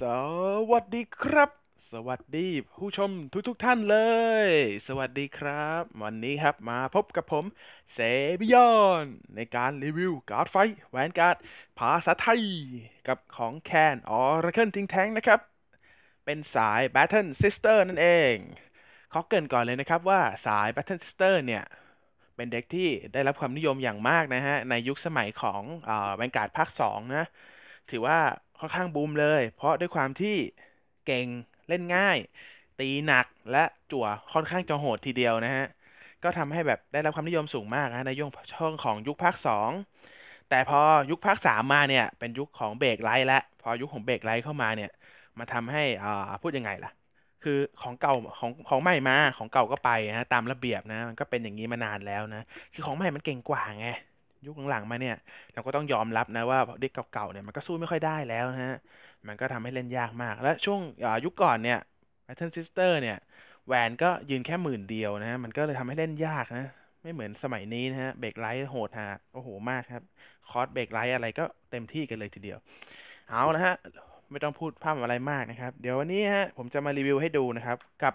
สวัสดีครับ สวัสดีผู้ชมทุกๆทท่านเลย สวัสดีครับ วันนี้ครับมาพบกับผมเซบิยอนในการรีวิวการ์ดไฟแวนการ์ดภาษาไทย กับของแคนออร์เคิลทิงแทงนะครับ เป็นสาย Battle Sister นั่นเองขอเกรินก่อนเลยนะครับว่าสาย Battle Sister เนี่ยเป็นเด็กที่ได้รับความนิยมอย่างมากนะฮะ ในยุคสมัยของแวนการ์ดภาค 2 นะ ถือว่า ค่อนข้างบูมเลย เพราะด้วยความที่เก่งเล่นง่าย ตีหนักและจั่วค่อนข้างจะโหดทีเดียวนะฮะ ก็ทำให้แบบได้รับความนิยมสูงมากนะในยุคช่วงของยุคภาคสองแต่พอยุคภาคสามมาเนี่ย เป็นยุคของเบรกไลท์และ พอยุคของเบรกไลท์เข้ามาเนี่ยมาทำให้อ่าพูดยังไงล่ะ คือของเก่าของของใหม่มาของเก่าก็ไปนะตามระเบียบนะ มันก็เป็นอย่างนี้มานานแล้วนะ คือของใหม่มันเก่งกว่าไง ยุคหลังๆมาเนี่ย เราก็ต้องยอมรับนะว่าเด็กเก่าๆเนี่ยมันก็สู้ไม่ค่อยได้แล้วนะฮะมันก็ทำให้เล่นยากมาก และช่วงยุคก่อนเนี่ย Battle Sister เนี่ยแหวนก็ยืนแค่หมื่นเดียวนะฮะมันก็เลยทำให้เล่นยากนะไม่เหมือนสมัยนี้นะฮะเบรกไลท์โหดฮะโอ้โหมากครับ คอร์สเบรกไลท์อะไรก็เต็มที่กันเลยทีเดียว เอาละฮะไม่ต้องพูดพร่ำอะไรมากนะครับ เดี๋ยววันนี้ฮะผมจะมารีวิวให้ดูนะครับ กับ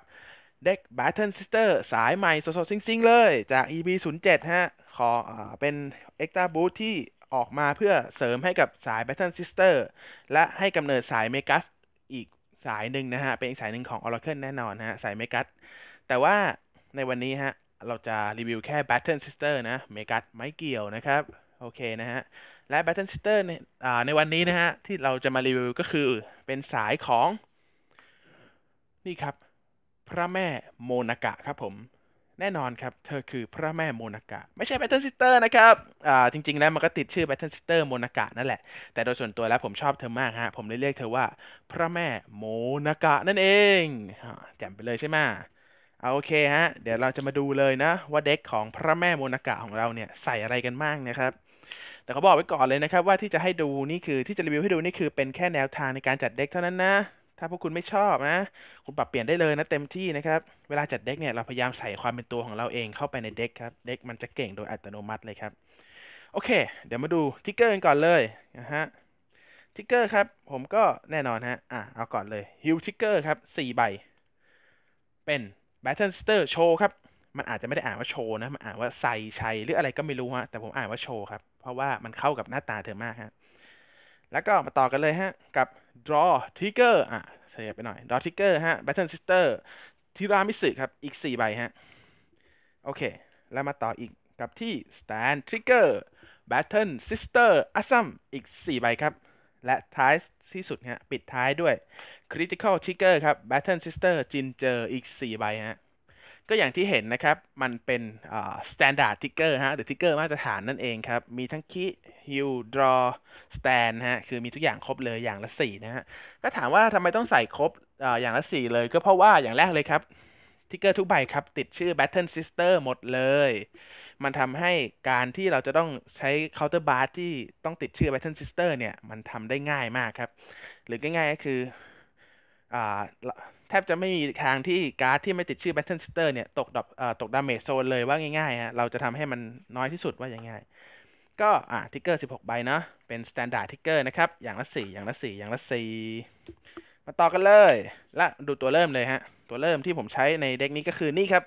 เด็ก Battle Sister สายใหม่สดๆซิงๆ เลย จาก EP 0 7 ฮะ ขออเป็น Extra Boost ที่ออกมาเพื่อเสริมให้กับสาย Battle Sister และให้กำเนิดสายเมกัสอีกสายหนึ่งนะฮะ เป็นอีกสายหนึ่งของ Oracle แน่นอนฮะ สายเมกัสแต่ว่าในวันนี้ฮะ เราจะรีวิวแค่ Battle Sister นะเมกัสไม่เกี่ยวนะครับ โอเคนะฮะ และ Battle Sister ในในวันนี้นะฮะ ที่เราจะมารีวิวก็คือเป็นสายของ นี่ครับ พระแม่โมนากะครับผม แน่นอนครับ เธอคือพระแม่โมนากะ ไม่ใช่แบทเทิลซิสเตอร์นะครับอ่าจริง ๆ แล้วมันก็ติดชื่อแบทเทิลซิสเตอร์โมนากะนั่นแหละ แต่โดยส่วนตัวแล้วผมชอบเธอมากฮะ ผมเลยเรียกเธอว่า พระแม่โมนากะนั่นเองแจ่มไปเลยใช่ไหมเอาโอเคฮะ เดี๋ยวเราจะมาดูเลยนะ ว่าเด็กของพระแม่โมนากะของเราเนี่ยใส่อะไรกันบ้างนะครับแต่เขาบอกไว้ก่อนเลยนะครับว่าที่จะให้ดูนี่คือที่จะรีวิวให้ดูนี่คือเป็นแค่แนวทางในการจัดเด็กเท่านั้นนะ ถ้าพวกคุณไม่ชอบนะ คุณปรับเปลี่ยนได้เลยนะเต็มที่นะครับ เวลาจัดเด็กเนี่ยเราพยายามใส่ความเป็นตัวของเราเองเข้าไปในเด็กครับ เด็กมันจะเก่งโดยอัตโนมัติเลยครับ โอเค เดี๋ยวมาดูทิกเกอร์กันก่อนเลยนะฮะ ทิกเกอร์ครับ ผมก็แน่นอนฮะ อะ เอาก่อนเลยฮิวทิกเกอร์ครับสี่ใบ เป็น Battle Star โชว์ครับ มันอาจจะไม่ได้อ่านว่าโชว์นะ มันอ่านว่าใส่ชัยหรืออะไรก็ไม่รู้ฮะ แต่ผมอ่านว่าโชว์ครับ เพราะว่ามันเข้ากับหน้าตาเธอมากฮะ แล้วก็มาต่อกันเลยฮะ กับ draw trigger อะเสียไปหน่อย draw trigger ฮะ battle sister ทิรามิสึครับ อีก 4 ใบฮะ โอเค แล้วมาต่ออีกกับที่ stand trigger battle sister assam อีก 4 ใบครับ และท้ายที่สุดฮะ ปิดท้ายด้วย critical trigger ครับ battle sister ginger อีก 4 ใบฮะ ก็อย่างที่เห็นนะครับ มันเป็น standard trigger ฮะหรือ trigger มาตรฐานนั่นเองครับ มีทั้ง key heal draw stand ฮะ คือมีทุกอย่างครบเลยอย่างละ4นะฮะ ก็ถามว่าทำไมต้องใส่ครบออย่างละ 4 เลย ก็เพราะว่าอย่างแรกเลยครับ ทิกเกอร์ทุกใบครับ ติดชื่อ Battle Sister หมดเลย มันทำให้การที่เราจะต้องใช้ counter bar ที่ต้องติดชื่อ Battle Sister เนี่ย มันทำได้ง่ายมากครับ หรือง่ายๆก็คืออ่า แทบจะไม่มีทางที่การ์ดที่ไม่ติดชื่อ Battle Sister เนี่ย ตกดตกดาเมจโซนเลยว่าง่ายๆฮะเราจะทำให้มันน้อยที่สุดว่าอย่างง่าย ก็อ่าทิกเกอร์16 ใบเนาะเป็น standard ทิกเกอร์นะครับ อย่างละ 4 อย่างละ 4 อย่างละ 4 มาต่อกันเลย และดูตัวเริ่มเลยฮะ ตัวเริ่มที่ผมใช้ในเด็กนี้ก็คือนี่ครับ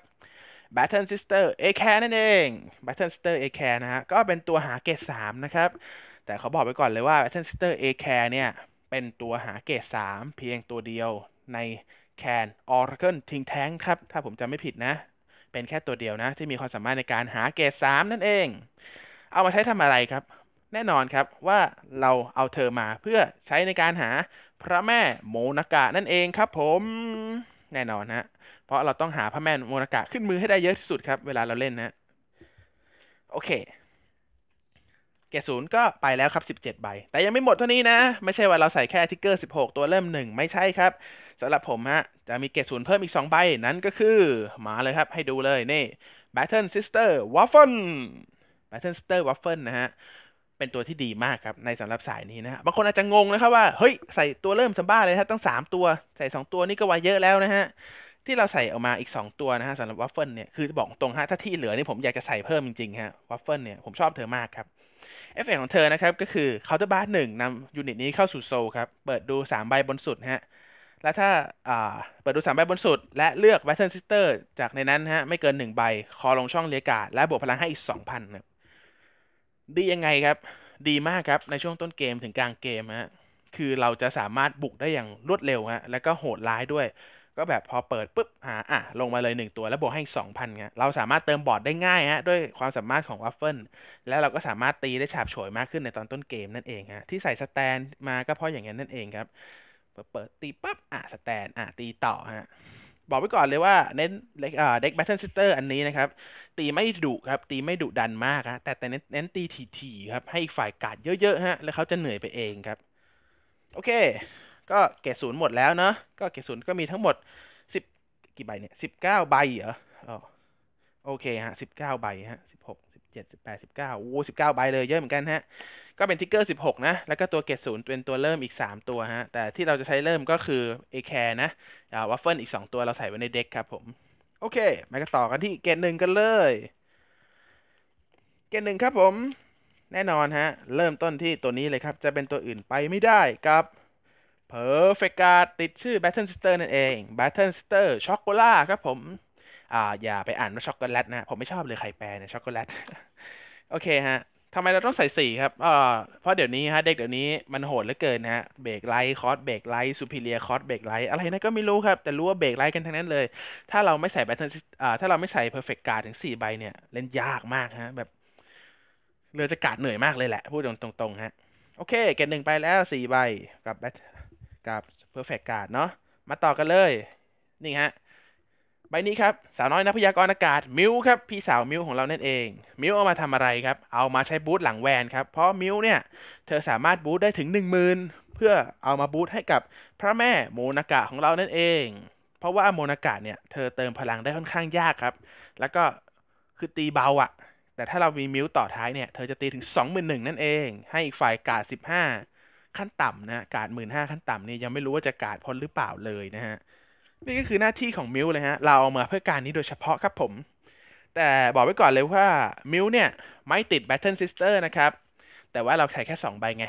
Battle Sister A Care นั่นเอง Battle Sister A Care นะฮะ ก็เป็นตัวหาเกรด3นะครับ แต่เขาบอกไว้ก่อนเลยว่า Battle Sister A Care เนี่ย เป็นตัวหาเกรด3เพียงตัวเดียวใน แคนออร์เคิลทิงแทงครับ ถ้าผมจำไม่ผิดนะ เป็นแค่ตัวเดียวนะ ที่มีความสามารถในการหาเกรด3นั่นเอง เอามาใช้ทำอะไรครับ แน่นอนครับว่าเราเอาเธอมาเพื่อใช้ในการหาพระแม่โมนากะนั่นเองครับ ผมแน่นอนฮะเพราะเราต้องหาพระแม่โมนากะขึ้นมือให้ได้เยอะที่สุดครับ เวลาเราเล่นนะ โอเคเกศูนย์ก็ไปแล้วครับ 17 ใบ แต่ยังไม่หมดเท่านี้นะ ไม่ใช่ว่าเราใส่แค่ทิกเกอร์ 16 ตัวเริ่มหนึ่งไม่ใช่ครับ สำหรับผมฮะ จะมีเกตศูนย์เพิ่มอีก 2 ใบ นั้นก็คือ มาเลยครับ ให้ดูเลย นี่ Battle Sister Waffle Battle Sister Waffle นะฮะ เป็นตัวที่ดีมากครับ ในสำหรับสายนี้นะฮะบางคนอาจจะงงนะครับว่า เฮ้ย ใส่ตัวเริ่มสบ้าเลยครับตั้ง 3 ตัว ใส่ 2 ตัวนี่ก็ว่าเยอะแล้วนะฮะ ที่เราใส่ออกมาอีก 2 ตัวนะฮะสำหรับวัฟเฟิลเนี่ย คือบอกตรงฮะ ถ้าที่เหลือนี่ผมอยากจะใส่เพิ่มจริงๆฮะ วัฟเฟิลเนี่ย ผมชอบเธอมากครับเอฟเฟกของเธอนะครับ ก็คือเคาน์เตอร์บาร์หนึ่งนำยูนิตนี้เข้าสู่โซลครับ เปิดดูสามใบบนสุดฮะ แล้วถ้าอ่าเปิดดูสามใบบนสุด และเลือก Battle Sister จากในนั้นฮะ ไม่เกินหนึ่งใบ คอลงช่องเรียกาและบวกพลังให้อีกสองพันครับดียังไงครับ ดีมากครับ ในช่วงต้นเกมถึงกลางเกมฮะคือเราจะสามารถบุกได้อย่างรวดเร็วฮะแล้วก็โหดร้ายด้วย ก็แบบพอเปิดปุ๊บหาอะ ลงมาเลยหนึ่งตัวแล้วบวกให้สองพันเงี้ยเราสามารถเติมบอร์ดได้ง่ายฮะด้วยความสามารถของวัฟเฟิลแล้วเราก็สามารถตีได้ฉาบฉวยมากขึ้นในตอนต้นเกมนั่นเองฮะที่ใส่สแตนมาก็เพราะอย่างนั้นนั่นเองครับ เปิดตีปั๊บอะสแตนอะตีต่อฮะบอกไว้ก่อนเลยว่าเน้นเด็กแบทเทิลซิสเตอร์อันนี้นะครับ ตีไม่ดุครับ ตีไม่ดุดันมากฮะแต่แต่เน้นเน้นตีถี่ๆครับ ให้อีกฝ่ายกาดเยอะๆฮะแล้วเขาจะเหนื่อยไปเองครับ โอเค ก็เกรดศูนย์หมดแล้วเนาะก็เกรดศูนย์ก็มีทั้งหมดสิบกี่ใบเนี่ยสิบเก้าใบเหรออ๋อโอเคฮะสิบเก้าใบฮะสิบหกสิบเจ็ดสิบแปดสิบเก้าโอ้สิบเก้าใบเลยเยอะเหมือนกันฮะ ก็เป็นทิกเกอร์สิบหกนะ แล้วก็ตัวเกรดศูนย์เป็นตัวเริ่มอีกสามตัวฮะ แต่ที่เราจะใช้เริ่มก็คือเอแคร์นะอ่าวัฟเฟิลอีกสองตัวเราใส่ไว้ในเด็กครับผม โอเค มาก็ต่อกันที่เกรดหนึ่งกันเลย เกรดหนึ่งครับผม แน่นอนฮะ เริ่มต้นที่ตัวนี้เลยครับ จะเป็นตัวอื่นไปไม่ได้กับ Perfect Guard ติดชื่อ Battle Sister นั่นเอง Battle Sister ช็อกโกล่าครับผม อ่าอย่าไปอ่านว่าช็อกโกแลตนะ ผมไม่ชอบเลยใครแปลเนี่ยช็อกโกแลต โอเคฮะ ทำไมเราต้องใส่สี่ครับอ่าเพราะเดี๋ยวนี้ฮะเด็กเดี๋ยวนี้มันโหดเหลือเกินนะฮะเบรกไลท์คอร์สเบรกไลท์ซูเปอร์เรียคอร์สเบรกไลท์อะไรนะก็ไม่รู้ครับ แต่รู้ว่าเบรกไลท์กันทั้งนั้นเลย ถ้าเราไม่ใส่ Battle อ่าถ้าเราไม่ใส่ Perfect Guard ถึงสี่ใบเนี่ย เล่นยากมากฮะแบบเรือจะกาดเหนื่อยมากเลยแหละ พูดตรงๆฮะ โอเค เกตหนึ่งไปแล้วสี่ใบกับ Bat กับ Perfect Guard เนาะมาต่อกันเลย นี่ฮะ ใบนี้ครับสาวน้อยนักพยากรณ์อากาศมิวครับพี่สาวมิวของเรานั่นเอง มิวเอามาทำอะไรครับ เอามาใช้บูทหลังแวนครับ เพราะมิวเนี่ยเธอสามารถบูทได้ถึงหนึ่งหมื่นเพื่อเอามาบูทให้กับพระแม่โมนากะของเรานั่นเอง เพราะว่าโมนากะเนี่ยเธอเติมพลังได้ค่อนข้างยากครับ แล้วก็คือตีเบาอะแต่ถ้าเรามีมิวต่อท้ายเนี่ยเธอจะตีถึงสองหมื่นหนึ่งนั่นเอง ให้อีกฝ่ายกาดสิบห้าขั้นต่ำนะกาดหมื่นห้าขั้นต่ำนี่ยังไม่รู้ว่าจะกาดพ้นหรือเปล่าเลยนะฮะ นี่ก็คือหน้าที่ของมิวเลยฮะ เราเอามาเพื่อการนี้โดยเฉพาะครับผม แต่บอกไว้ก่อนเลยว่ามิวเนี่ย ไม่ติด Battle Sister นะครับ แต่ว่าเราใช้แค่สองใบไง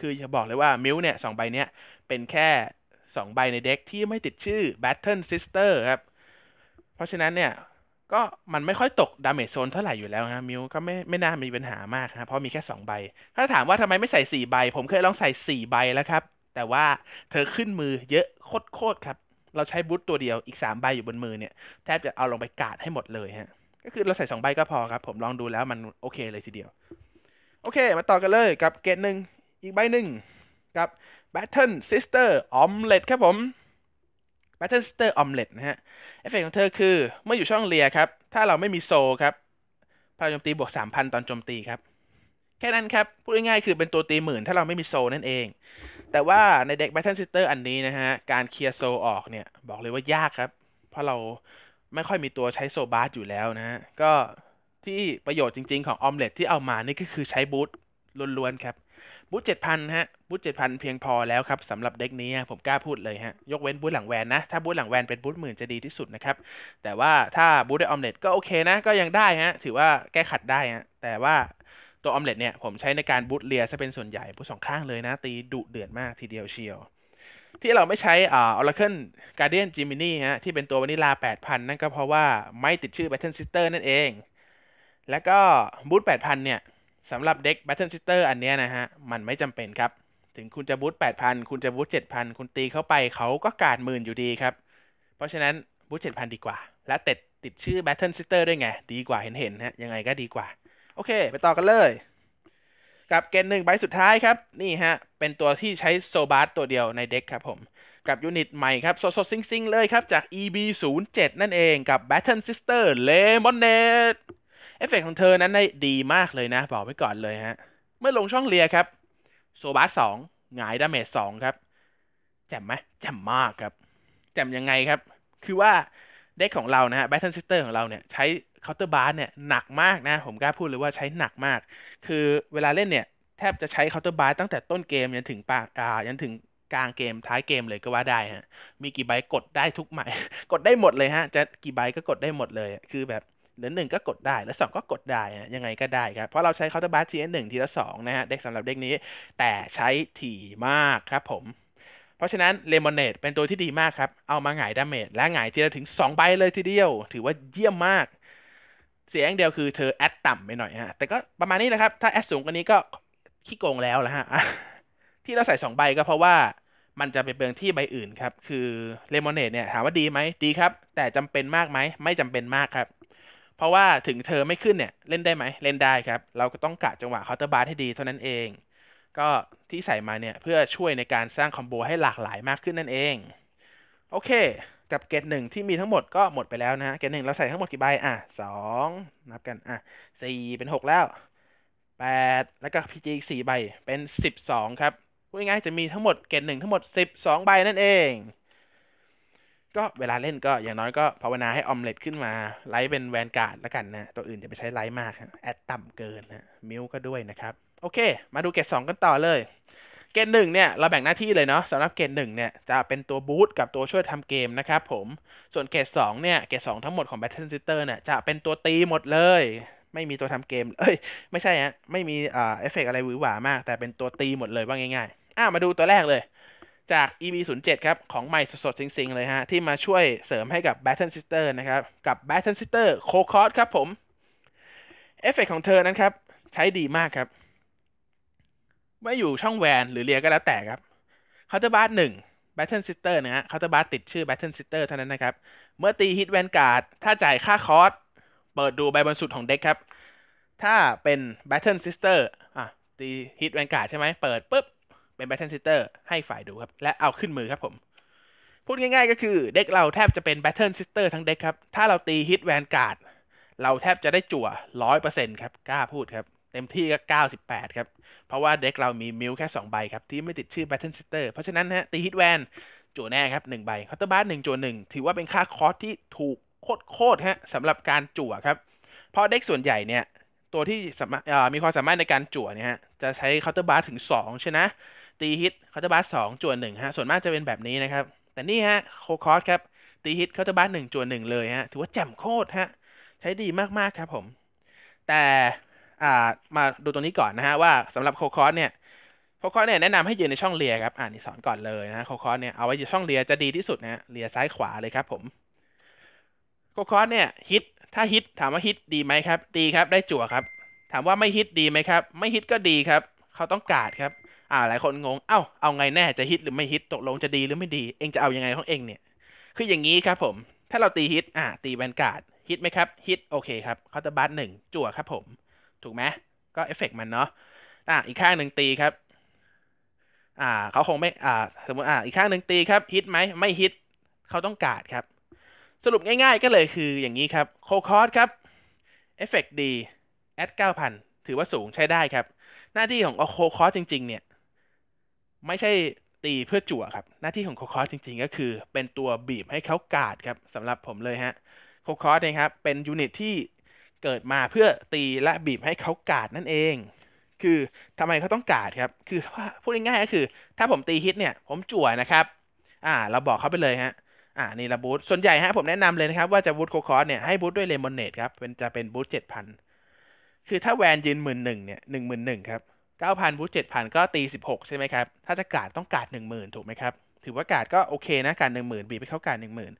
คือจะบอกเลยว่ามิวเนี่ยสองใบเนี้ยเป็นแค่สองใบในเด็กที่ไม่ติดชื่อ Battle Sister ครับ เพราะฉะนั้นเนี่ยก็มันไม่ค่อยตกดาเมจโซนเท่าไหร่อยู่แล้วฮะมิวก็ไม่ไม่น่ามีปัญหามากฮะเพราะมีแค่สองใบ ถ้าถามว่าทำไมไม่ใส่สี่ใบ ผมเคยลองใส่สี่ใบแล้วครับ แต่ว่าเธอขึ้นมือเยอะโคตรๆครับ เราใช้บูทตัวเดียวอีกสามใบอยู่บนมือเนี่ยแทบจะเอาลงไปกาดให้หมดเลยฮะ ก็คือเราใส่สองใบก็พอครับ ผมลองดูแล้วมันโอเคเลยทีเดียว โอเค มาต่อกันเลยกับเกตหนึ่งอีกใบหนึ่งกับ Battle Sister Omelette ครับผม Battle Sister Omelette นะฮะ เอฟเฟกต์ของเธอคือ เมื่ออยู่ช่องเลียครับ ถ้าเราไม่มีโซครับพลังโจมตีบวกสามพันตอนโจมตีครับ แค่นั้นครับ พูดง่ายๆคือเป็นตัวตีหมื่นถ้าเราไม่มีโซนั่นเอง แต่ว่าในเด็ก Battle Sister อันนี้นะฮะ การเคลียร์โซออกเนี่ย บอกเลยว่ายากครับ เพราะเราไม่ค่อยมีตัวใช้โซบาร์อยู่แล้วนะฮะ ก็ที่ประโยชน์จริงๆของออมเล็ตที่เอามานี่ก็คือใช้บูทล้วนๆครับบูทเจ็ดพันฮะบูทเจ็ดพันเพียงพอแล้วครับสำหรับเด็กนี้ผมกล้าพูดเลยฮะ ยกเว้นบูทหลังแวนนะ ถ้าบูทหลังแวนเป็นบูทหมื่นจะดีที่สุดนะครับ แต่ว่าถ้าบูทด้ออมเล็ตก็โอเคนะ ก็ยังได้ฮะ ถือว่าแก้ขัดได้ฮะ แต่ว่า ตัวออมเล็ตเนี่ยผมใช้ในการบูทเลียซะเป็นส่วนใหญ่บูทสองข้างเลยนะ ตีดุเดือดมากทีเดียวเชียว ที่เราไม่ใช้อ่า Oracle Guardian Gemini ฮะที่เป็นตัววานิลา 8,000 นั่นก็เพราะว่าไม่ติดชื่อ Battle Sister นั่นเอง แล้วก็บูท8,000 เนี่ยสำหรับเด็ก Battle Sister อันเนี้ยนะฮะ มันไม่จำเป็นครับ ถึงคุณจะบูท8,000 คุณจะบูท7,000 คุณตีเข้าไปเขาก็การหมื่นอยู่ดีครับ เพราะฉะนั้นบูท7,000 ดีกว่า และติดติดชื่อ Battle Sister ด้วยไง ดีกว่าเห็นเห็นฮะยังไงก็ดีกว่า โอเค ไปต่อกันเลย กับเกณฑ์หนึ่งใบสุดท้ายครับ นี่ฮะ เป็นตัวที่ใช้โซบาร์ตัวเดียวในเด็กครับผมกับยูนิตใหม่ครับ สดๆซิงๆ เลยครับ จาก EB 0 7 นั่นเองกับ Battle Sister Lemonade เอฟเฟกของเธอนั้นได้ดีมากเลยนะ บอกไว้ก่อนเลยฮะ เมื่อลงช่องเลียครับ โซบาร์สองหงายดาเมจสองครับ แจ่มไหมแจ่มมากครับ แจ่มยังไงครับ คือว่า เด็กของเรานะฮะ Battle Sister ของเราเนี่ย ใช้เคาน์เตอร์บาร์เนี่ย หนักมากนะ ผมกล้าพูดเลยว่าใช้หนักมาก คือเวลาเล่นเนี่ย แทบจะใช้เคาน์เตอร์บาร์ตั้งแต่ต้นเกม ยันถึงปากอ่ายันถึงกลางเกมท้ายเกมเลยก็ว่าได้ฮะ มีกี่ใบกดได้ทุกใหม่กดได้หมดเลยฮะ จะกี่ใบก็กดได้หมดเลย คือแบบเหลือหนึ่งก็กดได้ แล้วสองก็กดได้ ยังไงก็ได้ครับ เพราะเราใช้เคาน์เตอร์บาร์ทีละหนึ่งทีละสองนะฮะ เด็กสำหรับเด็กนี้ แต่ใช้ถี่มากครับผม เพราะฉะนั้นเลมอนเนตเป็นตัวที่ดีมากครับ เอามาหงายดาเมจและหงายทีละถึง 2 ใบเลยทีเดียว ถือว่าเยี่ยมมาก เสียงเดียวคือเธอแอดต่ำไปหน่อยฮะ แต่ก็ประมาณนี้นะครับ ถ้าแอดสูงกว่านี้ก็ขี้โกงแล้วละฮะ ที่เราใส่ 2 ใบก็เพราะว่ามันจะไปเปลืองที่ใบอื่นครับ คือเลมอนเนตเนี่ยถามว่าดีไหมดีครับ แต่จำเป็นมากไหม ไม่จำเป็นมากครับ เพราะว่าถึงเธอไม่ขึ้นเนี่ยเล่นได้ไหม เล่นได้ครับ เราก็ต้องกะจังหวะเคาน์เตอร์บาร์ให้ดีเท่านั้นเอง ก็ที่ใส่มาเนี่ย เพื่อช่วยในการสร้างคอมโบให้หลากหลายมากขึ้นนั่นเอง โอเค กับเกตหนึ่งที่มีทั้งหมดก็หมดไปแล้วนะเกตหนึ่งเราใส่ทั้งหมดกี่ใบอะสองนับกันอะสี่เป็นหกแล้วแปดแล้วก็พีจีอีกสี่ใบเป็นสิบสองครับพูดง่ายๆจะมีทั้งหมดเกตหนึ่งทั้งหมดสิบสองใบนั่นเอง ก็เวลาเล่นก็อย่างน้อยก็ภาวนาให้ออมเล็ตขึ้นมาไลท์เป็นแวนการ์ดแล้วกันนะ ตัวอื่นจะไปใช้ไลท์มาก แอดต่ำเกินนะมิวก็ด้วยนะครับ โอเค มาดูเกตสองกันต่อเลย เกตหนึ่งเนี่ย เราแบ่งหน้าที่เลยเนาะสำหรับเกตหนึ่งเนี่ย จะเป็นตัวบูตกับตัวช่วยทำเกมนะครับผม ส่วนเกตสองเนี่ย เกตสองทั้งหมดของ Battle Sister เนี่ย จะเป็นตัวตีหมดเลย ไม่มีตัวทำเกม เอ้ย ไม่ใช่ฮะ ไม่มีอ่าเอฟเฟกอะไรหวือหวามาก แต่เป็นตัวตีหมดเลยว่าง่ายๆ อะมาดูตัวแรกเลย จาก EB 0 7ครับ ของใหม่สดๆสิงๆเลยฮะ ที่มาช่วยเสริมให้กับ Battle Sister นะครับ กับ Battle Sister c o c o s ครับผม เอฟเฟกของเธอนั้นครับ ใช้ดีมากครับ ไม่อยู่ช่องแวนหรือเรียก็แล้วแต่ครับเคาน์เตอร์บาร์หนึ่ง Battle Sister นะฮะเคาน์เตอร์บาร์ติดชื่อ Battle Sister เท่านั้นนะครับ เมื่อตีฮิตแวนการ์ดถ้าจ่ายค่าคอร์สเปิดดูใบบนสุดของเด็กครับ ถ้าเป็น Battle Sister อะตีฮิตแวนการ์ดใช่ไหมเปิดปุ๊บเป็น Battle Sister ให้ฝ่ายดูครับ และเอาขึ้นมือครับผม พูดง่ายๆก็คือเด็กเราแทบจะเป็น Battle Sister ทั้งเด็กครับ ถ้าเราตีฮิตแวนการ์ดเราแทบจะได้จั่วร้อยเปอร์เซ็นครับกล้าพูดครับ เต็มที่ก็เก้าสิบแปดครับ เพราะว่าเด็กเรามีมิลแค่สองใบครับ ที่ไม่ติดชื่อ Battle Sister เพราะฉะนั้นฮะตีฮิตแวนจั่วแน่ครับหนึ่งใบคาน์เตอร์บาร์หนึ่งจั่วหนึ่งถือว่าเป็นค่าคอสที่ถูกโคตรๆฮะสำหรับการจั่วครับ เพราะเด็กส่วนใหญ่เนี่ยตัวที่สามารถมีความสามารถในการจั่วเนี่ยฮะจะใช้คาน์เตอร์บาร์ถึงสองใช่นะตีฮิตคาน์เตอร์บาร์สองจั่วหนึ่งฮะส่วนมากจะเป็นแบบนี้นะครับ แต่นี่ฮะโคคอสครับตีฮิตคาน์เตอร์บาร์หนึ่งจั่วหนึ่งเลยฮะถือว่าแจ่มโคตรฮะใช้ดีมากๆครับผม แต่ อ่ามาดูตรงนี้ก่อนนะฮะว่าสำหรับโคคอสเนี่ยโคคอสเนี่ยแนะนำให้ยืนในช่องเลียครับอ่านี่สอนก่อนเลยนะโคคอสเนี่ยเอาไว้อยู่ช่องเลียจะดีที่สุดนะฮะเลียซ้ายขวาเลยครับผมโคคอสเนี่ยฮิตถ้าฮิตถามว่าฮิตดีไหมครับ ดีครับได้จั่วครับ ถามว่าไม่ฮิตดีไหมครับ ไม่ฮิตก็ดีครับ เขาต้องการครับ อ่าหลายคนงงเอ้าเอาไงแน่จะฮิตหรือไม่ฮิตตกลงจะดีหรือไม่ดี เองจะเอายังไงของเองเนี่ยคืออย่างนี้ครับผม ถ้าเราตีฮิตอ่าตีแวนการ์ดฮิตไหมครับฮิตโอเคครับเคาน์เตอร์บัสหนึ่งจั่วครับผม ถูกไหมก็เอฟเฟกมันเนาะอ่าอีกข้างหนึ่งตีครับ อ่าเขาคงไม่อ่าสมมติอ่าอีกข้างหนึ่งตีครับฮิตไหมไม่ฮิตเขาต้องการครับ สรุปง่ายๆก็เลยคืออย่างนี้ครับโคคอสครับเอฟเฟกดีแอดเก้าพันถือว่าสูงใช้ได้ครับ หน้าที่ของโคคอสจริง ๆ เนี่ย ไม่ใช่ตีเพื่อจั่วครับ หน้าที่ของโคคอสจริง ๆ ก็คือ เป็นตัวบีบให้เขากาดครับสำหรับผมเลยฮะโคคอสนะครับ เป็นยูนิตที่ เกิดมาเพื่อตีและบีบให้เขากาดนั่นเอง คือทำไมเขาต้องกาดครับ คือพูดง่ายๆก็คือ ถ้าผมตีฮิตเนี่ย ผมจั่วนะครับ อ่า เราบอกเขาไปเลยฮะ อ่า นี่ละบูทส่วนใหญ่ฮะผมแนะนำเลยนะครับ ว่าจะบูทโคคอสเนี่ยให้บูทด้วยเลมอนเนตครับเป็นจะเป็นบูทเจ็ดพันคือถ้าแวนยืนหมื่นหนึ่งเนี่ยหนึ่งหมื่นหนึ่งครับเก้าพันบูทเจ็ดพันก็ตีสิบหกใช่ไหมครับ ถ้าจะกาดต้องกาดหนึ่งหมื่นถูกไหมครับ ถือว่ากาดก็โอเคนะกาดหนึ่งหมื่นบีบไปเข้ากาดหนึ่งหมื่น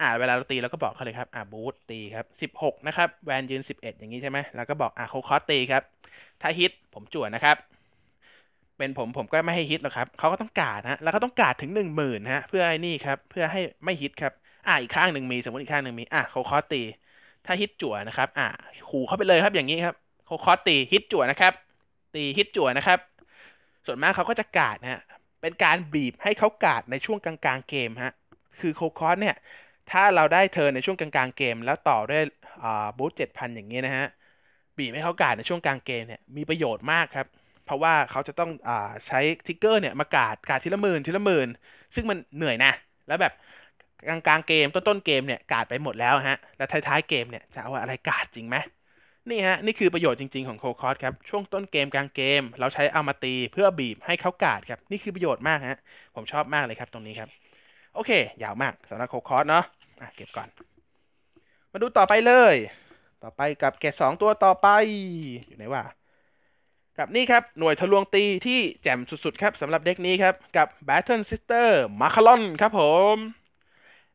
อ่าเวลาเราตีเราก็บอกเขาเลยครับอ่าบูทตีครับสิบหกนะครับแวนยืนสิบเอ็ดอย่างนี้ใช่ไหมแล้วก็บอกอ่าโคคอสตีครับ ถ้าฮิตผมจั่วนะครับ เป็นผมผมก็ไม่ให้ฮิตหรอกครับเขาก็ต้องกาดฮะแล้วก็ต้องกาดถึงหนึ่งหมื่นฮะเพื่อไอ้นี่ครับ เพื่อให้ไม่ฮิตครับอ่าอีกข้างหนึ่งมีสมมติอีกข้างหนึ่งมีอ่าโคคอสตี ถ้าฮิตจั่วนะครับอ่าขู่เข้าไปเลยครับอย่างนี้ครับโคคอสตีฮิตจั่วนะครับ ตีฮิตจั่วนะครับ ส่วนมากเขาก็จะกาดฮะเป็นการบีบให้เขากาดในช่วงกลางๆเกมฮะคือโคคอสเนี่ย ถ้าเราได้เทิร์นในช่วงกลางๆเกม แล้วต่อด้วยอ่าบูทเจ็ดพันอย่างนี้นะฮะ บีบให้เขากาดในช่วงกลางเกมเนี่ยมีประโยชน์มากครับ เพราะว่าเขาจะต้องอใช้ทิกเกอร์เนี่ยมากาดกาดทีละหมื่นทีละหมื่นซึ่งมันเหนื่อยนะ แล้วแบบกลางกลางเกมต้นต้นเกมเนี่ยกาดไปหมดแล้วฮะ แล้วท้ายๆเกมเนี่ยจะเอาอะไรกาดจริงไหมนี่ฮะ นี่คือประโยชน์จริงๆของโคคอสครับ ช่วงต้นเกมกลางเกม เราใช้เอามาตีเพื่อบีบให้เขากาดครับ นี่คือประโยชน์มากฮะ ผมชอบมากเลยครับตรงนี้ครับ โอเค ยาวมากสำหรับโคคอสเนาะ เก็บก่อน มาดูต่อไปเลย ต่อไปกับเกรดสองตัวต่อไป อยู่ไหนวะกับนี่ครับ หน่วยทะลวงตีที่แจ่มสุดๆ ครับสำหรับเด็กนี้ครับ กับ Battle Sister m a c a r o n ครับผม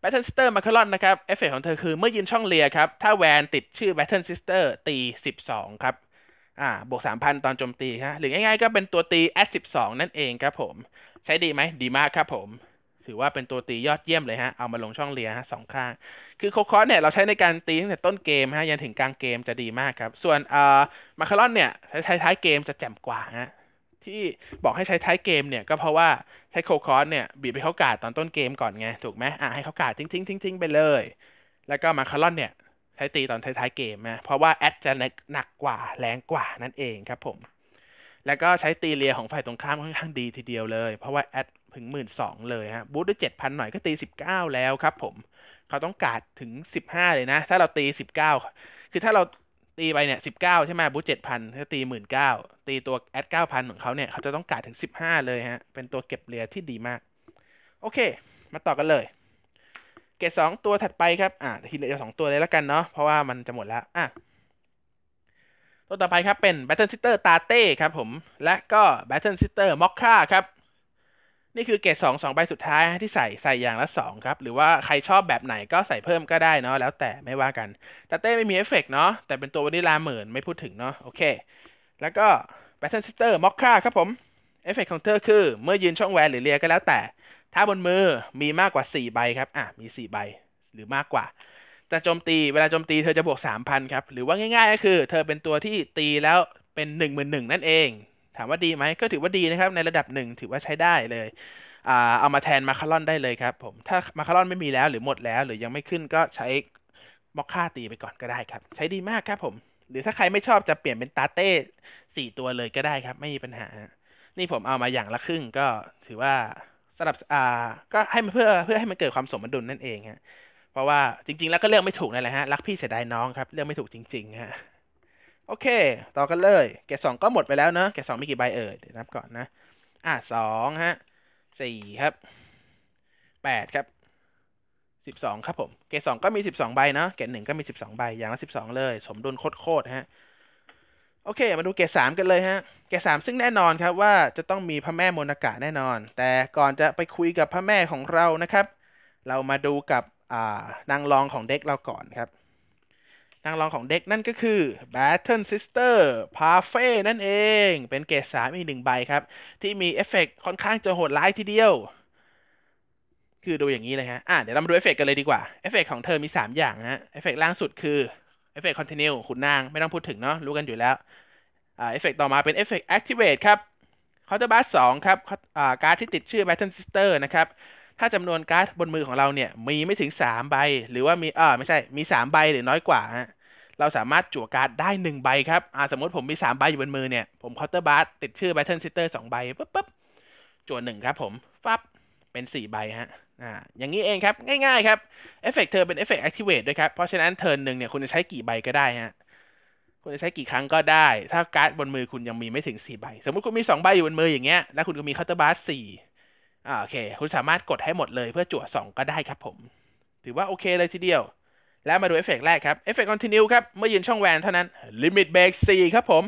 Battle Sister m a c a r o n นะครับ เอฟเฟกของเธอคือเมื่อยืนช่องเลียครับ ถ้าแวนติดชื่อ Battle Sister ตี 12 ครับ อ่า บวก 3,000 ตอนโจมตีฮะหรือง่ายๆ ก็เป็นตัวตี at 12 นั่นเองครับผม ใช้ดีไหม ดีมากครับผม ถือว่าเป็นตัวตียอดเยี่ยมเลยฮะ เอามาลงช่องเลียฮะสองข้าง คือโคคอสเนี่ยเราใช้ในการตีตั้งแต่ต้นเกมฮะยันถึงกลางเกมจะดีมากครับ ส่วนเอ่อมาคารอนเนี่ยใช้ท้ายเกมจะแจ่มกว่าฮะที่บอกให้ใช้ท้ายเกมเนี่ยก็เพราะว่าใช้โคคอสเนี่ยบีบไปเขากาดตอนต้นเกมก่อนไงถูกไหมอะให้เขากาดทิ้งทิ้งทิ้งทิ้งไปเลย แล้วก็มาคารอนเนี่ยใช้ตีตอนท้ายๆเกมนะเพราะว่าแอดจะหนักกว่าแรงกว่านั่นเองครับผมแล้วก็ใช้ตีเลียของฝ่ายตรงข้ามค่อนข้างดีทีเดียวเลย เพราะว่าแอด ถึงหมื่นสองเลยฮะบูทด้วยเจ็ดพันหน่อยก็ตีสิบเก้าแล้วครับผมเขาต้องการดถึงสิบห้าเลยนะ ถ้าเราตีสิบเก้าคือถ้าเราตีไปเนี่ยสิบเก้าใช่ไหมบูทเจ็ดพันถ้าตีหมื่นเก้าตีตัวแอดเก้าพันของเขาเนี่ย เขาจะต้องการดถึงสิบห้าเลยฮะ เป็นตัวเก็บเลียที่ดีมาก โอเค มาต่อกันเลย เกรดสองตัวถัดไปครับ อ่าทีเหลือสองตัวเลยแล้วกันเนาะ เพราะว่ามันจะหมดแล้ว อะตัวต่อไปครับเป็น Battle Sister ตาเต้ครับผม และก็ Battle Sister Mokka ครับ นี่คือเกรดสองสองใบสุดท้ายที่ใส่ใส่อย่างละสองครับ หรือว่าใครชอบแบบไหนก็ใส่เพิ่มก็ได้เนาะแล้วแต่ไม่ว่ากัน แตาเต้ไม่มีเอฟเฟกเนาะแต่เป็นตัววานิลาหมื่นไม่พูดถึงเนาะโอเค แล้วก็ Battle Sister Mokka ครับผมเอฟเฟกของเธอคือ เมื่อยืนช่องแวนหรือเลียก็แล้วแต่ ถ้าบนมือมีมากกว่าสี่ใบครับ อะ มีสี่ใบหรือมากกว่า แต่โจมตีเวลาโจมตีเธอจะบวกสามพันครับ หรือว่าง่ายๆ ก็คือ เธอเป็นตัวที่ตีแล้วเป็นหนึ่งหมื่นหนึ่งนั่นเอง ถามว่าดีไหมก็ถือว่าดีนะครับ ในระดับหนึ่งถือว่าใช้ได้เลยเอามาแทนมาคารอนได้เลยครับ ผมถ้ามาคารอนไม่มีแล้วหรือหมดแล้ว หรือยังไม่ขึ้นก็ใช้มอคค่าตีไปก่อนก็ได้ครับ ใช้ดีมากครับผม หรือถ้าใครไม่ชอบจะเปลี่ยนเป็นตาเต้สี่ตัวเลยก็ได้ครับ ไม่มีปัญหา นี่ผมเอามาอย่างละครึ่งก็ถือว่าสำหรับอ่า ก็ให้มันเพื่อเพื่อให้มันเกิดความสมดุลนั่นเองฮะเพราะว่าจริง ๆ แล้วก็เลือกไม่ถูกนั่นแหละฮะรักพี่เสียดายน้องครับเลือกไม่ถูกจริงๆฮะ โอเค ต่อกันเลย เกรดสองก็หมดไปแล้วเนอะเกรดสองมีกี่ใบเอ่ยเดี๋ยวนับก่อนนะ อะสองฮะสี่ครับแปดครับสิบสองครับผม เกรดสองก็มีสิบสองใบเนาะ เกรดหนึ่งก็มีสิบสองใบ อย่างละสิบสองเลย สมดุลโคตรๆฮะ โอเค มาดูเกรดสามกันเลยฮะ เกรดสามซึ่งแน่นอนครับว่าจะต้องมีพระแม่โมนากะแน่นอน แต่ก่อนจะไปคุยกับพระแม่ของเรานะครับ เรามาดูกับอ่านางรองของเด็กเราก่อนครับ นางรองของเด็กนั่นก็คือ Battle Sister p a f e นั่นเอง เป็นเกรดสามอีกหนึ่งใบครับ ที่มีเอฟเฟกค่อนข้างจะโหดร้ายทีเดียว คือดูอย่างนี้เลยฮะ อะเดี๋ยวเรามาดูเอฟเฟกกันเลยดีกว่า เอฟเฟกของเธอมี 3 อย่างฮะ เอฟเฟกล่างสุดคือเอฟเฟกคอนติเนียขุนนางไม่ต้องพูดถึงเนาะรู้กันอยู่แล้ว อ่าเอฟเฟกต่อมาเป็นเอฟเฟกแอคทีเวตครับคาน์เตอร์บัสสองครับอ่าการ์ดที่ติดชื่อ Battle Sister นะครับ ถ้าจำนวนการ์ดบนมือของเราเนี่ย มีไม่ถึงสามใบ หรือว่ามีเอ่าไม่ใช่มีสามใบหรือน้อยกว่าฮะเราสามารถจั่วการ์ดได้หนึ่งใบครับอ่าสมมติผมมีสามใบอยู่บนมือเนี่ย ผมเคาน์เตอร์บัสติดชื่อ Battle Sister สองใบปุ๊บปุ๊บจั่วหนึ่งครับผมฟับเป็นสี่ใบฮะอ่าอย่างนี้เองครับ ง่ายๆครับเอฟเฟกเธอเป็นเอฟเฟกแอคทีเวตด้วยครับ เพราะฉะนั้นเทิร์นหนึ่งเนี่ยคุณจะใช้กี่ใบก็ได้ฮะคุณจะใช้กี่ครั้งก็ได้ ถ้าการ์ดบนมือคุณยังมีไม่ถึงสี่ใบ สมมติคุณมีสองใบอยู่บนมืออย่างเงี้ยแล้วคุณก็มีเคาน์เตอร์บัสสี่ อ่าโอเค คุณสามารถกดให้หมดเลยเพื่อจั่วสองก็ได้ครับผม ถือว่าโอเคเลยทีเดียว แล้วมาดูเอฟเฟกแรกครับเอฟเฟกคอนติเนียครับ เมื่อยืนช่องแวนเท่านั้นลิมิตเบรกสี่ครับผม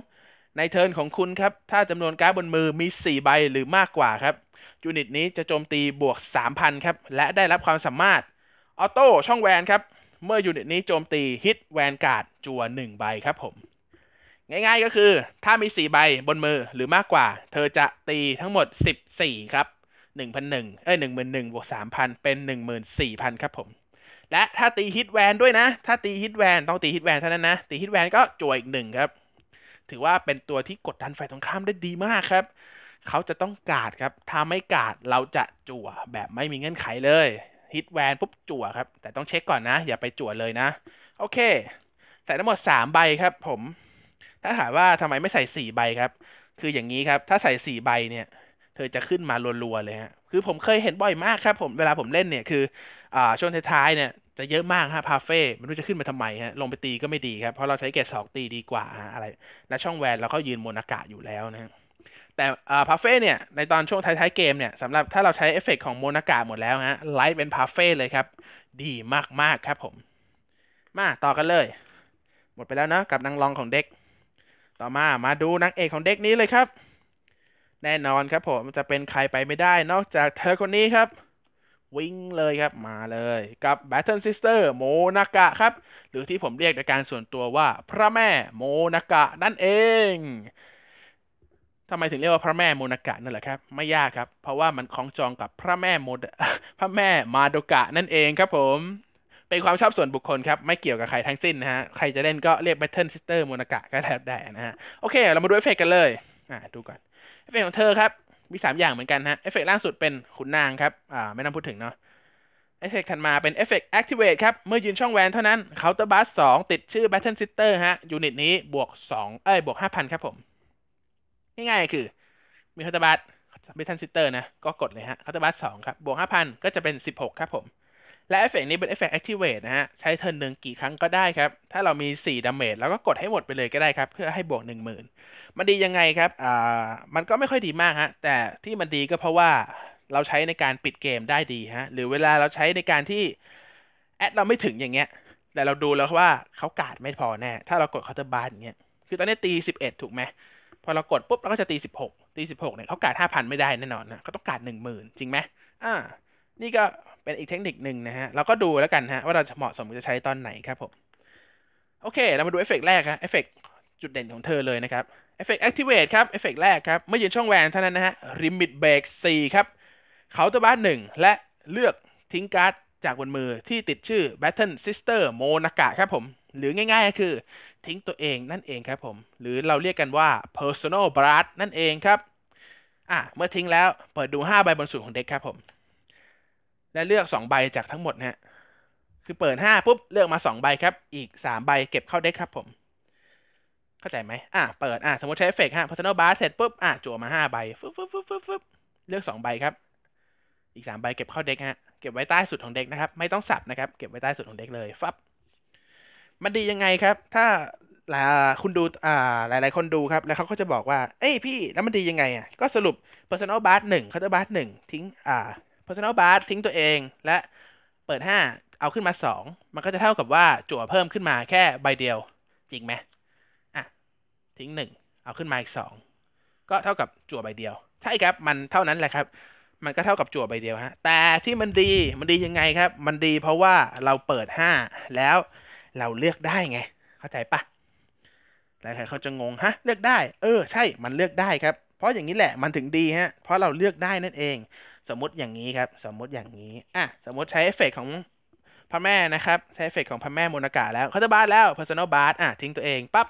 ในเทิร์นของคุณครับ ถ้าจำนวนการ์ดบนมือมีสี่ใบหรือมากกว่าครับยูนิตนี้จะโจมตีบวกสามพันครับ และได้รับความสามารถออโต้ช่องแวนครับ เมื่อยูนิตนี้โจมตีฮิตแวนการ์ดจัวหนึ่งใบครับผม ง่ายๆก็คือ ถ้ามีสี่ใบบนมือหรือมากกว่า เธอจะตีทั้งหมดสิบสี่ครับ หนึ่งพันหนึ่งเอ้ยหนึ่งหมื่นหนึ่งบวกสามพันเป็นหนึ่งหมื่นสี่พันครับผม และถ้าตีฮิตแวนด้วยนะ ถ้าตีฮิตแวนต้องตีฮิตแวนเท่านั้นนะ ตีฮิตแวนก็จ่วอีกหนึ่งครับ ถือว่าเป็นตัวที่กดดันฝ่ายตรงข้ามได้ดีมากครับ เขาจะต้องกาดครับ ถ้าไม่กาดเราจะจั่วแบบไม่มีเงื่อนไขเลยฮิตแวนปุ๊บจั่วครับ แต่ต้องเช็คก่อนนะ อย่าไปจั่วเลยนะ โอเค ใส่ทั้งหมดสามใบครับผม ถ้าถามว่าทำไมไม่ใส่สี่ใบครับ คืออย่างนี้ครับ ถ้าใส่สี่ใบเนี่ย เธอจะขึ้นมารัวๆเลยฮะ คือผมเคยเห็นบ่อยมากครับ ผมเวลาผมเล่นเนี่ยคืออ่าช่วงท้ายๆเนี่ยจะเยอะมากฮะพาเฟ่ไม่รู้จะขึ้นมาทำไมฮะลงไปตีก็ไม่ดีครับเพราะเราใช้เกรดสองตีดีกว่าฮะอะไร และช่องแวนเราก็ยืนโมนากะอยู่แล้วนะแต่อ่าพาเฟ่เนี่ยในตอนช่วงท้ายๆเกมเนี่ยสำหรับถ้าเราใช้เอฟเฟกของโมนากะหมดแล้วฮะไลท์เป็นพาเฟ่เลยครับ ดีมากๆครับผม มาต่อกันเลย หมดไปแล้วนะกับนางรองของเด็ก ต่อมามาดูนางเอกของเด็กนี้เลยครับ แน่นอนครับผมจะเป็นใครไปไม่ได้นอกจากเธอคนนี้ครับ วิ่งเลยครับมาเลยกับ Battle Sister โมนากะครับ หรือที่ผมเรียกในการส่วนตัวว่าพระแม่โมนากะนั่นเองทำไมถึงเรียกว่าพระแม่โมนากะนั่นแหละครับ ไม่ยากครับ เพราะว่ามันคล้องจองกับพระแม่โมดพระแม่มาโดกะนั่นเองครับผม เป็นความชอบส่วนบุคคลครับ ไม่เกี่ยวกับใครทั้งสิ้นนะฮะ ใครจะเล่นก็เรียก Battle Sister โมนากะก็แทบได้นะฮะ โอเค เรามาดูเอฟเฟกกันเลย อ่าดูก่อน เอฟเฟกของเธอครับ มีสามอย่างเหมือนกันฮะเอฟเฟกล่าสุดเป็นขุนนางครับอ่าไม่ต้องพูดถึงเนาะเอฟเฟกถัดมาเป็นเอฟเฟก Activate ครับ เมื่อยืนช่องแวนเท่านั้น Counter Blast 2ติดชื่อ Battle Sister ฮะยูนิตนี้บวก2เอ้ยบวก5,000ครับผม ง่ายๆคือ มี Counter Blast Battle Sister นะ ก็กดเลยฮะ Counter Blast 2ครับบวก5,000ก็จะเป็น16ครับผม และเอฟเฟกนี้เป็นเอฟเฟก Activate นะฮะ ใช้เทิร์นหนึ่งกี่ครั้งก็ได้ครับ ถ้าเรามี 4ดาเมจแล้วก็กดให้หมดไปเลยก็ได้ครับ เพื่อให้บวก 10,000 มันดียังไงครับ อ่า มันก็ไม่ค่อยดีมากฮะ แต่ที่มันดีก็เพราะว่าเราใช้ในการปิดเกมได้ดีฮะ หรือเวลาเราใช้ในการที่แอดเราไม่ถึงอย่างเงี้ย แต่เราดูแล้วว่าเขากาดไม่พอแน่ ถ้าเรากดเคาน์เตอร์บาร์อย่างเงี้ย คือตอนนี้ตีสิบเอ็ดถูกไหม พอเรากดปุ๊บเราก็จะตีสิบหกตีสิบหกเนี่ยเขากาดห้าพันไม่ได้แน่นอนนะเขาต้องกาดหนึ่งหมื่นจริงไหมอ่า นี่ก็ เป็นอีกเทคนิคหนึ่งนะฮะเราก็ดูแล้วกันฮะว่าเราจะเหมาะสมจะใช้ตอนไหนครับผม โอเค เรามาดูเอฟเฟกแรกครับเอฟเฟกจุดเด่นของเธอเลยนะครับเอฟเฟก Activate ครับเอฟเฟกแรกครับ เมื่อยืนช่องแวนเท่านั้นนะฮะ Limit Break 4ครับเขาตัวบ้านหนึ่งและเลือกทิ้งการ์ดจากบนมือที่ติดชื่อ Battle Sister โมนากะครับผม หรือง่ายๆก็คือทิ้งตัวเองนั่นเองครับผม หรือเราเรียกกันว่า Personal Blast นั่นเองครับ อะ เมื่อทิ้งแล้วเปิดดู 5 ใบบนสุดของเด็กครับผม และเลือก2ใบจากทั้งหมดนะฮะคือเปิด5ปุ๊บเลือกมา2ใบครับ อีก3ใบเก็บเข้าเด็กครับผม เข้าใจไหมอะเปิดอะสมมติใช้เอฟเฟกต์ฮะ personal bar เสร็จปุ๊บอะจั่วมาห้าใบฟึบฟึบฟึบฟึบฟึบเลือกสองใบครับ อีกสามใบเก็บเข้าเด็กฮะเก็บไว้ใต้สุดของเด็กนะครับ ไม่ต้องสับนะครับ เก็บไว้ใต้สุดของเด็กเลยฟับมันดียังไงครับ ถ้าหลายคุณดูอ่าหลาย ๆ คนดูครับ แล้วเขาก็จะบอกว่า เอ้ยพี่แล้วมันดียังไงอะก็สรุป personal bar หนึ่ง counter bar หนึ่งทิ้งอ่า personal bar ทิ้งตัวเองและเปิดห้าเอาขึ้นมาสองมันก็จะเท่ากับว่าจั่วเพิ่มขึ้นมาแค่ใบเดียว จริงไหมอะ ทิ้งหนึ่งเอาขึ้นมาอีกสองก็เท่ากับจั่วใบเดียว ใช่ครับ มันเท่านั้นแหละครับ มันก็เท่ากับจั่วใบเดียวฮะ แต่ที่มันดี มันดียังไงครับ มันดีเพราะว่าเราเปิดห้าแล้วเราเลือกได้ไง เข้าใจปะหลายๆเขาจะงงฮะ เลือกได้ เออ ใช่ มันเลือกได้ครับ เพราะอย่างนี้แหละ มันถึงดีฮะ เพราะเราเลือกได้นั่นเอง สมมติอย่างนี้ครับ สมมติอย่างนี้อะสมมติใช้เอฟเฟกของพระแม่นะครับ ใช้เอฟเฟกของพระแม่มนากาแล้วเขาจะบาร์แล้ว personal bar อะทิ้งตัวเองปั๊บ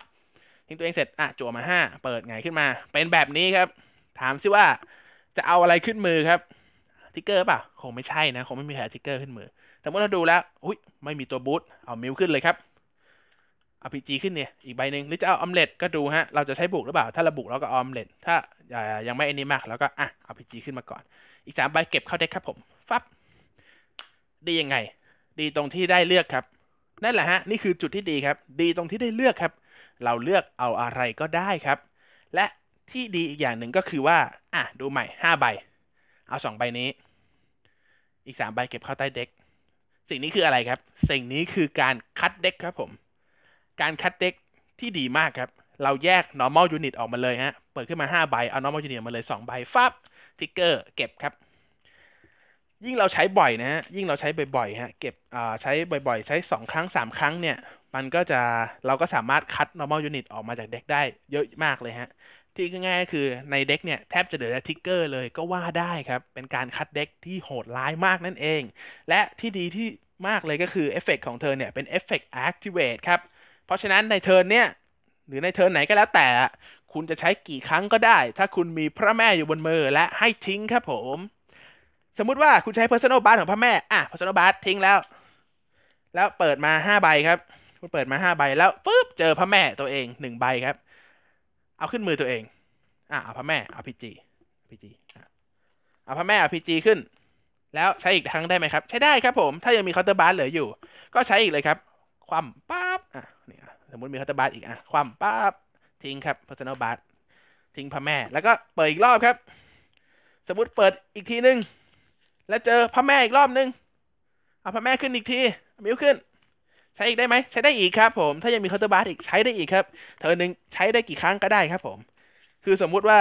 ทิ้งตัวเองเสร็จอะจั่วมาห้าเปิดไงขึ้นมา เป็นแบบนี้ครับ ถามซิว่าจะเอาอะไรขึ้นมือครับทิกเกอร์ป่ะคงไม่ใช่นะคงไม่มีแผลทิกเกอร์ขึ้นมือแต่เมื่อเราดูแล้วอุ้ยไม่มีตัวบูทเอามิวขึ้นเลยครับเอาพีจีขึ้นเนี่ย อีกใบหนึ่งหรือจะเอาออมเล็ตก็ดูฮะ เราจะใช้บุกหรือเปล่า ถ้าราบุเราก็ออมเล็ตถ้ายังไม่อันนี้มากเราก็อะเอาพีจีขึ้นมาก่อน อีกสามใบเก็บเข้าเด็กครับผมฟับดียังไง ดีตรงที่ได้เลือกครับ นั่นแหละฮะ นี่คือจุดที่ดีครับ ดีตรงที่ได้เลือกครับ เราเลือกเอาอะไรก็ได้ครับ และที่ดีอีกอย่างหนึ่งก็คือว่า อะ ดูใหม่ห้าใบ เอาสองใบนี้ อีกสามใบเก็บเข้าใต้เด็ก สิ่งนี้คืออะไรครับ สิ่งนี้คือการคัดเด็กครับผม การคัดเด็กที่ดีมากครับ เราแยก normal unit ออกมาเลยฮะ เปิดขึ้นมาห้าใบ เอา normal unit มาเลยสองใบ ฟับ ทิกเกอร์เก็บครับ ยิ่งเราใช้บ่อยนะฮะยิ่งเราใช้บ่อยๆฮะเก็บอ่าใช้บ่อยๆ ใช้สองครั้งสามครั้งเนี่ย มันก็จะเราก็สามารถคัด normal unit ออกมาจากเด็กได้เยอะมากเลยฮะที่ง่ายๆคือในเด็กเนี่ยแทบจะเหลือแต่ทิกเกอร์เลยก็ว่าได้ครับ เป็นการคัดเด็กที่โหดร้ายมากนั่นเอง และที่ดีที่มากเลยก็คือเอฟเฟกของเธอเนี่ยเป็นเอฟเฟกต์ activate ครับ เพราะฉะนั้นในเทิร์นเนี่ย หรือในเทิร์นไหนก็แล้วแต่ คุณจะใช้กี่ครั้งก็ได้ ถ้าคุณมีพระแม่อยู่บนมือและให้ทิ้งครับผม สมมุติว่าคุณใช้ personal bar ของพระแม่ อะ personal bar ทิ้งแล้ว แล้วเปิดมาห้าใบครับ คุณเปิดมาห้าใบแล้วปุ๊บเจอพระแม่ตัวเองหนึ่งใบครับ เอาขึ้นมือตัวเอง อะเอาพระแม่เอาพีจีพีจีเอาพระแม่เอาพีจีขึ้น แล้วใช้อีกครั้งได้ไหมครับ ใช้ได้ครับผม ถ้ายังมีเคาน์เตอร์บาร์เหลืออยู่ ก็ใช้อีกเลยครับ คว่ำปั๊บอะนี่สมมติมีเคาน์เตอร์บาร์อีกอะคว่ำปั๊บ ทิ้งครับ personal bar ทิ้งพระแม่ แล้วก็เปิดอีกรอบครับ สมมติเปิดอีกทีนึง แล้วเจอพระแม่อีกรอบนึง เอาพระแม่ขึ้นอีกที มิวขึ้น ใช้อีกได้ไหม ใช้ได้อีกครับ ผม ถ้ายังมีเคาน์เตอร์บาร์อีกใช้ได้อีกครับ เธอหนึ่งใช้ได้กี่ครั้งก็ได้ครับ ผม คือสมมุติว่า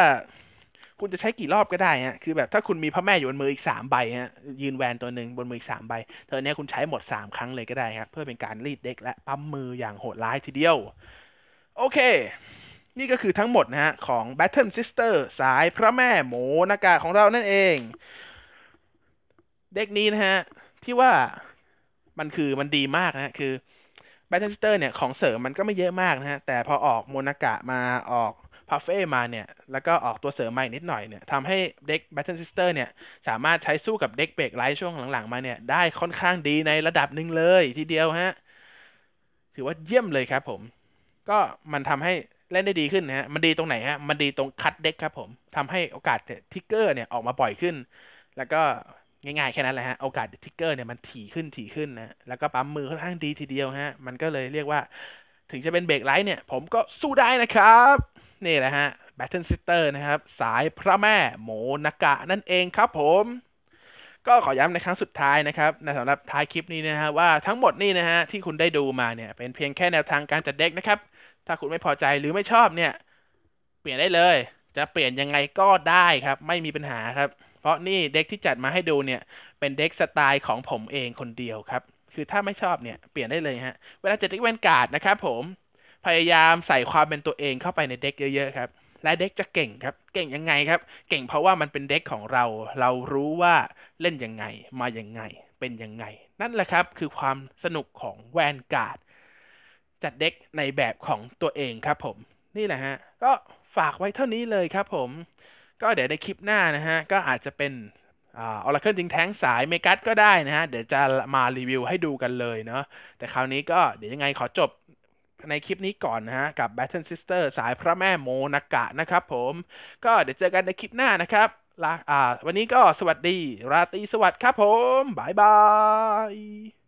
คุณจะใช้กี่รอบก็ได้ฮะ คือแบบถ้าคุณมีพระแม่อยู่บนมืออีกสามใบฮะ ยืนแวนตัวหนึ่งบนมืออีกสามใบ เธอเนี้ยคุณใช้หมดสามครั้งเลยก็ได้ครับ เพื่อเป็นการรีดเด็กและปั๊มมืออย่างโหดร้ายทีเดียว โอเค นี่ก็คือทั้งหมดนะฮะของ Battle Sister สายพระแม่โมนากาของเรานั่นเอง เด็กนี้นะฮะ ที่ว่ามันคือมันดีมากนะฮะ คือ Battle Sister เนี่ย ของเสริมมันก็ไม่เยอะมากนะฮะ แต่พอออกโมนากะมาออกพาเฟ่มาเนี่ย แล้วก็ออกตัวเสริมใหม่นิดหน่อยเนี่ยทำให้เด็ก Battle Sister เนี่ย สามารถใช้สู้กับเด็กเบรกไลท์ช่วงหลังๆ มาเนี่ย ได้ค่อนข้างดีในระดับหนึ่งเลยทีเดียวฮะ ถือว่าเยี่ยมเลยครับผม ก็มันทำให้ เล่นได้ดีขึ้นนะฮะ มันดีตรงไหนฮะ มันดีตรงคัดเด็กครับผมทำให้โอกาสทิกเกอร์เนี่ยออกมาบ่อยขึ้น แล้วก็ง่ายๆแค่นั้นแหละฮะ โอกาสทิกเกอร์เนี่ยมันถี่ขึ้นถี่ขึ้นนะ แล้วก็ปั๊มมือค่อนข้างดีทีเดียวฮะ มันก็เลยเรียกว่า ถึงจะเป็นเบรกไลท์เนี่ย ผมก็สู้ได้นะครับ นี่แหละฮะ Battle Sister นะครับ สายพระแม่โมนากะนั่นเองครับผมก็ขอย้ำในครั้งสุดท้ายนะครับในสำหรับท้ายคลิปนี้นะฮะว่าทั้งหมดนี่นะฮะที่คุณได้ดูมาเนี่ยเป็นเพียงแค่แนวทางการจัดเด็กนะครับ ถ้าคุณไม่พอใจหรือไม่ชอบเนี่ย เปลี่ยนได้เลย จะเปลี่ยนยังไงก็ได้ครับ ไม่มีปัญหาครับ เพราะนี่เด็กที่จัดมาให้ดูเนี่ย เป็นเด็กสไตล์ของผมเองคนเดียวครับ คือถ้าไม่ชอบเนี่ยเปลี่ยนได้เลยฮะ เวลาจัดเด็กแวนการ์ดนะครับผมพยายามใส่ความเป็นตัวเองเข้าไปในเด็กเยอะๆครับและเด็กจะเก่งครับ เก่งยังไงครับ เก่งเพราะว่ามันเป็นเด็กของเรา เรารู้ว่าเล่นยังไง มายังไง เป็นยังไง นั่นแหละครับ คือความสนุกของแวนการ์ด จัดเด็กในแบบของตัวเองครับผมนี่แหละฮะ ก็ฝากไว้เท่านี้เลยครับผม ก็เดี๋ยวในคลิปหน้านะฮะ ก็อาจจะเป็นอ่าออร์เคิลจิงแทงสายเมกัสก็ได้นะฮะ เดี๋ยวจะมารีวิวให้ดูกันเลยเนาะแต่คราวนี้ก็เดี๋ยวยังไงขอจบในคลิปนี้ก่อนนะฮะ กับ Battle Sister สายพระแม่โมนากะนะครับผม ก็เดี๋ยวเจอกันในคลิปหน้านะครับลาอ่า วันนี้ก็สวัสดี ราตรีสวัสดิ์ครับผมบายบาย